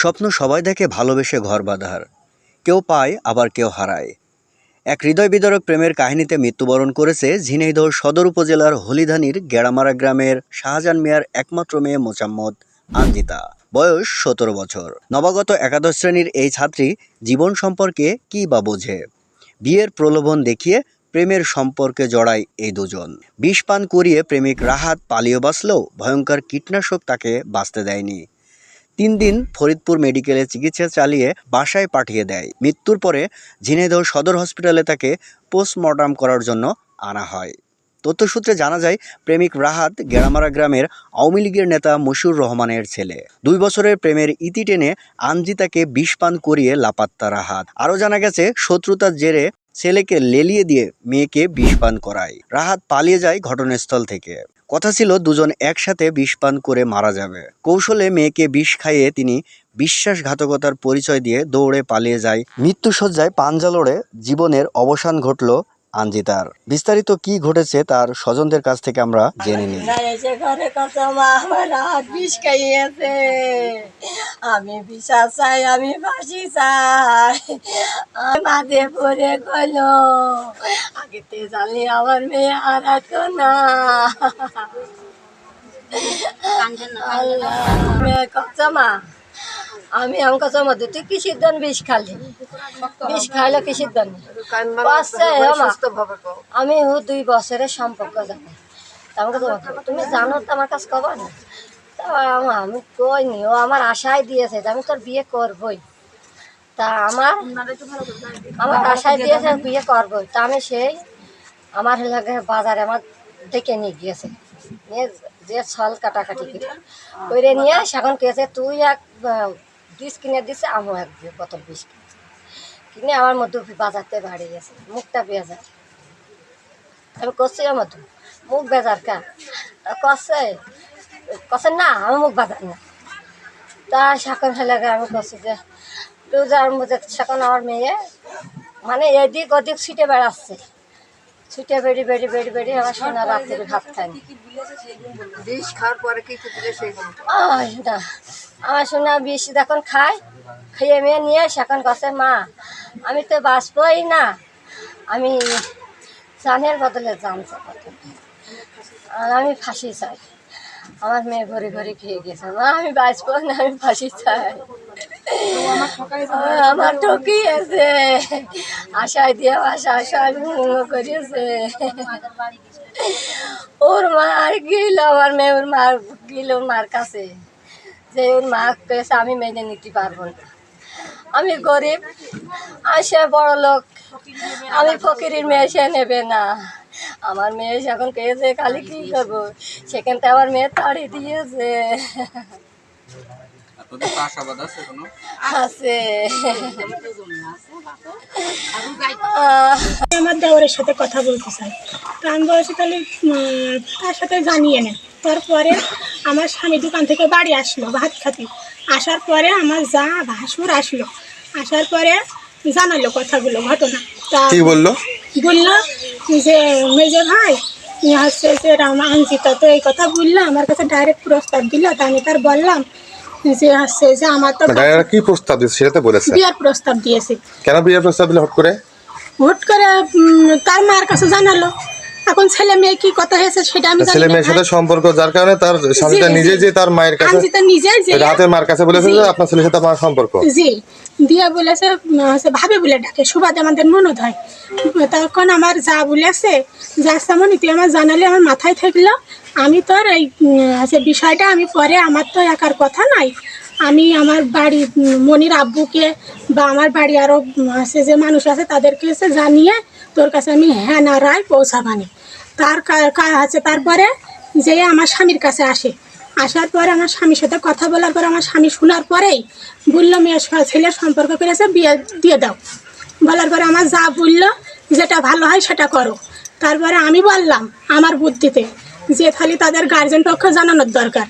স্বপ্ন সবাই দেখে ভালোবেসে ঘর বাঁধার। কেউ পায়, আবার কেউ হারায়। এক হৃদয় বিদারক প্রেমের কাহিনীতে মৃত্যুবরণ করেছে ঝিনাইদহ সদর উপজেলার হলিধানির গেড়ামারা গ্রামের শাহজাহান মিয়ার একমাত্র মেয়ে মোচাম্মদ আঞ্জিতা। বয়স সতেরো বছর। নবাগত একাদশ শ্রেণির এই ছাত্রী জীবন সম্পর্কে কী বা বোঝে? বিয়ের প্রলোভন দেখিয়ে প্রেমের সম্পর্কে জড়ায় এই দুজন। বিষ পান করিয়ে প্রেমিক রাহাত পালিয়ে বাঁচলেও ভয়ঙ্কর কীটনাশক তাকে বাঁচতে দেয়নি। তিন দিন ফরিদপুর মেডিকেলে চিকিৎসা চালিয়ে বাসায় পাঠিয়ে দেয়। মৃত্যুর পরে ঝিনাইদহ সদর হসপিটালে তাকে পোস্টমর্টম করার জন্য আনা হয়। তথ্যসূত্রে জানা যায়, প্রেমিক রাহাত গেরামারা গ্রামের আওয়ামী লীগের নেতা মশিউর রহমানের ছেলে। দুই বছরের প্রেমের ইতি টেনে আঞ্জিতাকে বিষ পান করিয়ে লাপাত্তা রাহাত। আরও জানা গেছে, শত্রুতার জেরে ছেলেকে লেলিয়ে দিয়ে মেয়েকে বিষ পান করায়। রাহাত পালিয়ে যায় ঘটনাস্থল থেকে। কথা ছিল দুজন একসাথে বিষ পান করে মারা যাবে। কৌশলে মেয়েকে বিষ খাইয়ে তিনি বিশ্বাসঘাতকতার পরিচয় দিয়ে দৌড়ে পালিয়ে যায়। মৃত্যুসজ্জায় পাঞ্জা লড়ে জীবনের অবসান ঘটল আঞ্জিতার বিস্তারিত কি ঘটেছে তার স্বজনদের কাছ থেকে আমরা জেনে নিই। এসে ঘরে কত আমার হাত বিষ খাইয়েছে। আমি বিষা চাই আমি ফাঁসি চাই। মাঝে পড়ে গেলো। আগেতে জানি আমার মেয়ে আর তো না। আল্লাহ। মেয়ে কত মা? আমি আমাকে চমা তুই কিসির দন বিষ খালি। বিষ খাইলে কিসির দন আমি দুই বছরের সম্পর্ক জানি। আমাকে তোমাকে তুমি জানো তো আমার কাছে কবার না আমা- আমি কইনি ও আমার আশায় দিয়েছে যে আমি তোর বিয়ে করবই। তা আমার আমার আশায় দিয়েছে বিয়ে করবই। তা আমি সেই আমার লাগে বাজারে আমার ডেকে নিয়ে গিয়েছে। নিয়ে যে ছল কাটাকাটি করে। নিয়ে সেখন কেছে তুই এক বিষ কিনে দিছে আমিও এক বোতল বিষ কিনেছি কিনে আমার মধ্যে বাজারতে বাড়ি গেছে মুখটা বেজার। আমি করছি আমার মধ্যে মুখ বেজার কা? কষে কষে না আমি মুখ বাজার না। তা সাকন ফেলে আমি করছি যে রোজার মধ্যে সাকন আমার মেয়ে মানে এদিক ওদিক ছুটে বেড়াচ্ছে। ছুটে বেড়ি বেড়ি বেড়ি বেড়ি আমার সোনা রাত্রে ভাত খায়নি বিষ খাওয়ার পরে কি না। আমার সোনা বিষ যখন খায় খেয়ে মেয়ে নিয়ে সেখন কাছে মা, আমি তো বাঁচবই না। আমি জানের বদলে জান আর আমি ফাঁসি চাই। আমার মেয়ে ঘরে ঘরে খেয়ে গেছে। মা, আমি বাঁচবো না, আমি ফাঁসি চাই। আমার ঠকিয়েছে। আশায় দিয়ে আশা, আশায় ভঙ্গ করিয়েছে ওর মা আর গেল আমার মেয়ে ওর মার গেল মার কাছে। যে ওর মা আমি মেনে নিতে পারব না। আমি গরিব, আসে বড় লোক, আমি ফকিরের মেয়ে সে নেবে না। আমার মেয়ে এখন পেয়েছে খালি কি করব? সেখানটা আমার মেয়ে তাড়িয়ে দিয়েছে। আপনাদের তো আশাবাদ আছে কোনো আছে। আমার দেওয়ারের সাথে কথা বলতে চাই। তো আমি বলেছি তাহলে তার সাথে জানিয়ে নেন তারপরে আমার স্বামী দোকান থেকে বাড়ি আসলো ভাত খাতে। আসার পরে আমার যা ভাসুর আসলো। আসার পরে জানালো কথাগুলো ঘটনা। তা কি বলল? বলল যে মেজে ভাই ইয়ে হচ্ছে যে রাম আঞ্জিতা তো এই কথা বলল আমার কাছে ডাইরেক্ট প্রস্তাব দিল। তা আমি তার বললাম যে যে আমার তো ডাক্তার কি প্রস্তাব দিচ্ছে সেটা তো বলেছে? বিয়ের প্রস্তাব দিয়েছে। কেন বিয়ের প্রস্তাব দিলে হট করে? হুট করে তার মার কাছে জানালো। এখন ছেলে মেয়ে কি কথা হয়েছে সেটা আমি ছেলে মেয়ের সাথে সম্পর্ক যার কারণে তার স্বামীটা নিজে যে তার মায়ের কাছে নিজে রাতের মার কাছে বলেছে যে আপনার ছেলের সাথে আমার সম্পর্ক। জি। দিয়ে বলেছে ভাবে বলে ডাকে সুবাদে আমাদের মনে হয়। তখন আমার যা বলেছে যা তেমন তুই আমার জানালে আমার মাথায় থাকল। আমি তোর এই হচ্ছে বিষয়টা আমি পরে আমার তো একার কথা নাই। আমি আমার বাড়ি মনির আব্বুকে বা আমার বাড়ি আরও আছে যে মানুষ আছে তাদেরকে জানিয়ে তোর কাছে আমি হ্যাঁ না রায় পৌঁছাবানি। তার আছে, তারপরে যে আমার স্বামীর কাছে আসে। আসার পরে আমার স্বামীর সাথে কথা বলার পরে আমার স্বামী শোনার পরেই বলল মেয়ের ছেলের সম্পর্ক করেছে, বিয়ে দিয়ে দাও। বলার পরে আমার যা বলল, যেটা ভালো হয় সেটা করো। তারপরে আমি বললাম, আমার বুদ্ধিতে, যে খালি তাদের গার্জেন পক্ষ জানানোর দরকার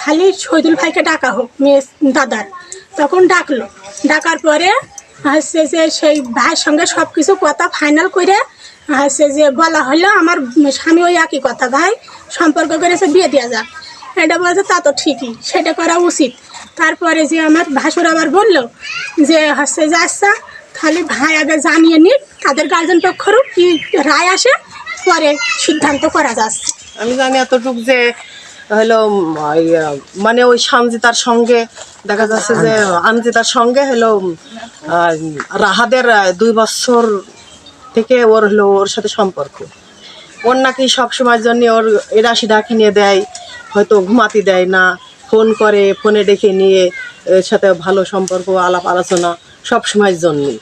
খালি শহীদুল ভাইকে ডাকা হোক, মেয়ে দাদার। তখন ডাকলো। ডাকার পরে, হচ্ছে যে সেই ভাইয়ের সঙ্গে সব কিছু কথা ফাইনাল করে হচ্ছে যে বলা হলো আমার স্বামী ওই একই কথা ভাই সম্পর্ক করেছে বিয়ে দেওয়া যাক। এটা বলছে তা তো ঠিকই সেটা করা উচিত। তারপরে যে আমার ভাসুর আবার বলল যে হচ্ছে যে আচ্ছা তাহলে ভাই আগে জানিয়ে নিক তাদের গার্জেন পক্ষেরও কি রায় আসে পরে সিদ্ধান্ত করা যাচ্ছে আমি জানি এতটুক যে হলো মানে ওই সামজিতার সঙ্গে দেখা যাচ্ছে যে আমজিতার সঙ্গে হলো রাহাদের দুই বছর থেকে ওর হলো ওর সাথে সম্পর্ক। ওর নাকি সবসময়ের জন্য ওর এরা সেটা কিনে দেয়, হয়তো ঘুমাতে দেয় না, ফোন করে, ফোনে ডেকে নিয়ে এর সাথে ভালো সম্পর্ক, আলাপ আলোচনা সব সময়ের জন্যই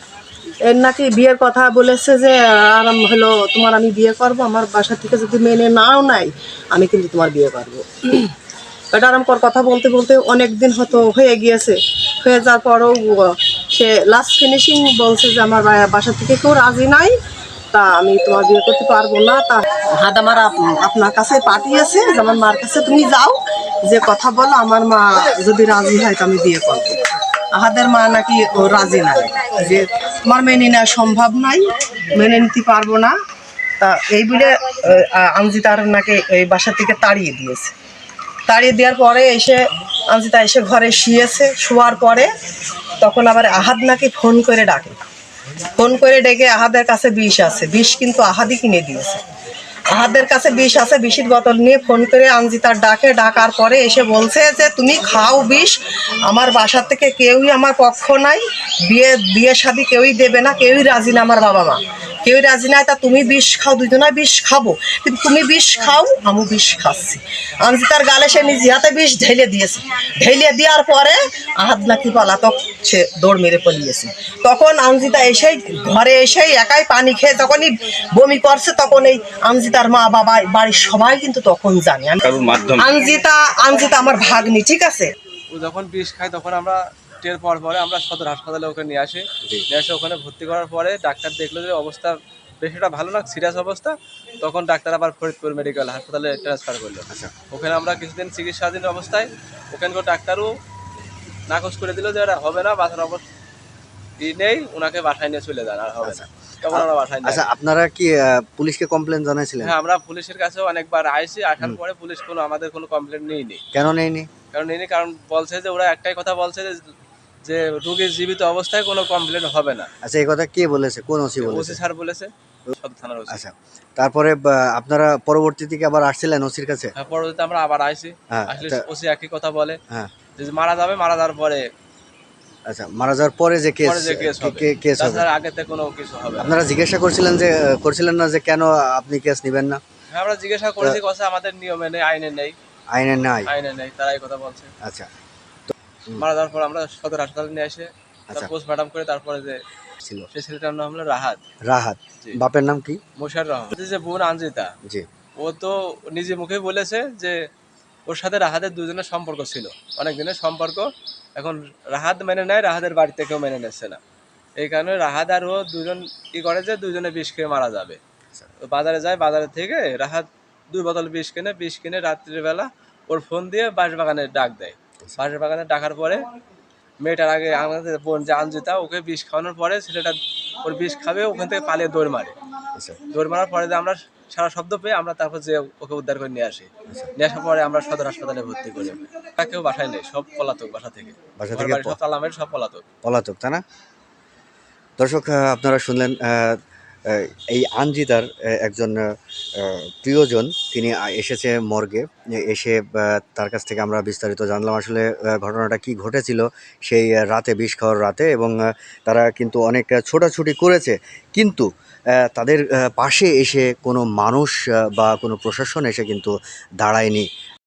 এর নাকি বিয়ের কথা বলেছে যে আরাম হলো তোমার আমি বিয়ে করব, আমার বাসা থেকে যদি মেনে নাও নাই, আমি কিন্তু তোমার বিয়ে করব। এটা আরাম কর কথা বলতে বলতে অনেক দিন হয়তো হয়ে গিয়েছে। হয়ে যাওয়ার পরেও সে লাস্ট ফিনিশিং বলছে যে আমার বাসা থেকে কেউ রাজি নাই, তা আমি তোমার বিয়ে করতে পারব না। তা হাত আমার আপ- আপনার কাছে পাঠিয়েছে যে আমার মার কাছে তুমি যাও, যে কথা বলো, আমার মা যদি রাজি হয় তো আমি বিয়ে করব। আহাদের মা নাকি ও রাজি নাই, যে তোমার মেনে নেওয়া সম্ভব নাই, মেনে নিতে পারব না। তা এই বলে আমজি তার নাকি এই বাসা থেকে তাড়িয়ে দিয়েছে। তাড়িয়ে দেওয়ার পরে এসে আমজিতা এসে ঘরে শুয়েছে, শোয়ার পরে তখন আবার আহাদ নাকি ফোন করে ডাকে। ফোন করে ডেকে আহাদের কাছে বিষ আছে। বিষ কিন্তু আহাদি কিনে দিয়েছে। আহাদের কাছে বিষ আছে, বিষের বোতল নিয়ে ফোন করে আনজিতার ডাকে। ডাকার পরে এসে বলছে যে, তুমি খাও বিষ। আমার বাসার থেকে কেউই আমার পক্ষ নাই। বিয়ে বিয়ে শাদি কেউই দেবে না। কেউই রাজি না আমার বাবা মা কেউই রাজি নাই তা তুমি বিষ খাও দুজনায় বিষ খাব। কিন্তু তুমি বিষ খাও আমি বিষ খাচ্ছি। আনজিতার গালে সে নিজে হাতে বিষ ঢেলে দিয়েছে। ঢেলে দেওয়ার পরে আহাদ নাকি পলাতক সে দৌড় মেরে পলিয়েছে। তখন আমজিতা এসেই ঘরে এসেই একাই পানি খেয়ে তখনই বমি করছে তখন এই আমজিতার মা বাবা বাড়ির সবাই কিন্তু তখন জানে। আমি- আমজিতা আমজিতা আমার ভাগ ভাগ্নি ঠিক আছে? ও যখন বিষ খায় তখন আমরা টের পর পরে আমরা সদর হাসপাতালে ওকে নিয়ে আসি। নিয়ে আসে ওখানে ভর্তি করার পরে ডাক্তার দেখল যে অবস্থা বেশ একটা ভালো না সিরিয়াস অবস্থা। তখন ডাক্তার আবার ফরিদপুর মেডিকেল হাসপাতালে ট্রান্সফার করল। ওখানে আমরা কিছুদিন চিকিৎসাধীন অবস্থায় ওখানকার ডাক্তারও নাকচ করে দিল যে এটা হবে না বাসার অবস্থা ই নেই ওনাকে বাসায় নিয়ে চলে যান আর হবে না। তখন আমরা বাসায় নিয়ে। আচ্ছা আপনারা কি পুলিশকে কমপ্লেন জানাইছিলেন? হ্যাঁ আমরা পুলিশের কাছেও অনেকবার আসার পরে পুলিশ কোনো আমাদের কোনো কমপ্লেন নেইনি কেন নেয়নি? কারণ এনে কারণ বলছে যে ওরা একটাই কথা বলছে যে যে রোগীর জীবিত অবস্থায় কোনো কমপ্লেন হবে না। আচ্ছা এই কথা কে বলেছে? কোন ওসি বলেছে? ওসি স্যার বলেছে সব থানার ওসি। আচ্ছা তারপরে আপনারা পরবর্তী থেকে আবার আসছিলেন ওসির কাছে? হ্যাঁ পরবর্তীতে আমরা আবার আইছি। হ্যাঁ, আসলে ওসি একই কথা বলে হ্যাঁ। যে মারা যাবে মারা যাওয়ার পরে আচ্ছা মারা যাওয়ার পরে যে কেস কেস হবে। আগেতে কোনো কিছু হবে আপনারা জিজ্ঞাসা করছিলেন যে করছিলেন না যে কেন আপনি কেস নেবেন না? হ্যাঁ, আমরা জিজ্ঞাসা করেছি কথা আমাদের নিয়মে নেই আইনে নেই। আইনে নাই। আইনে নেই তারা এই কথা বলছে। আচ্ছা মারা যাওয়ার পর আমরা সদর হাসপাতালে নিয়ে এসে আচ্ছা। পোস্টমর্টম করে তারপরে যে ছিল। সেই ছেলেটার নাম হলো রাহাত। রাহাত। বাপের নাম কি? মোশার রহমান। যে বোন আঞ্জিতা জি। ও তো নিজে মুখে বলেছে যে ওর সাথে রাহাতের দুজনের সম্পর্ক ছিল। অনেক দিনের সম্পর্ক। এখন রাহাত মেনে নেয় রাহাতের বাড়ি থেকেও মেনে নিচ্ছে না। এই কারণে রাহাত আর ও দুজন কি করে যে দুজনে বিষ খেয়ে মারা যাবে। বাজারে যায় বাজারে থেকে রাহাত দুই বোতল বিষ কিনে বিষ কিনে রাত্রিবেলা ওর ফোন দিয়ে বাঁশবাগানে ডাক দেয়। বাঁশবাগানে ডাকার পরে মেয়েটার আগে আমাদের বোন যে আঞ্জিতা ওকে বিষ খাওয়ানোর পরে ছেলেটা ওর বিষ খাবে ওখান থেকে পালিয়ে দৌড় মারে। আচ্ছা। দৌড় মারার পরে যে আমরা সারা শব্দ পেয়ে আমরা তারপর যে ওকে উদ্ধার করে নিয়ে আসি। নিয়ে আসার পরে আমরা সদর হাসপাতালে ভর্তি করি। তারা কেউ বাসায় নেই সব পলাতক বাসা থেকে। বাসা থেকে সব তালামের সব পলাতক। পলাতক তাই না? দর্শক আপনারা শুনলেন এই আহ, একজন প্রিয়জন তিনি এসেছে মর্গে। এসে তার কাছ থেকে আমরা বিস্তারিত জানলাম আসলে ঘটনাটা কি ঘটেছিল সেই রাতে বিষ খাওয়ার রাতে এবং তারা কিন্তু অনেক ছোটাছুটি করেছে। কিন্তু তাদের পাশে এসে কোনো মানুষ বা কোনো প্রশাসন এসে কিন্তু দাঁড়ায়নি।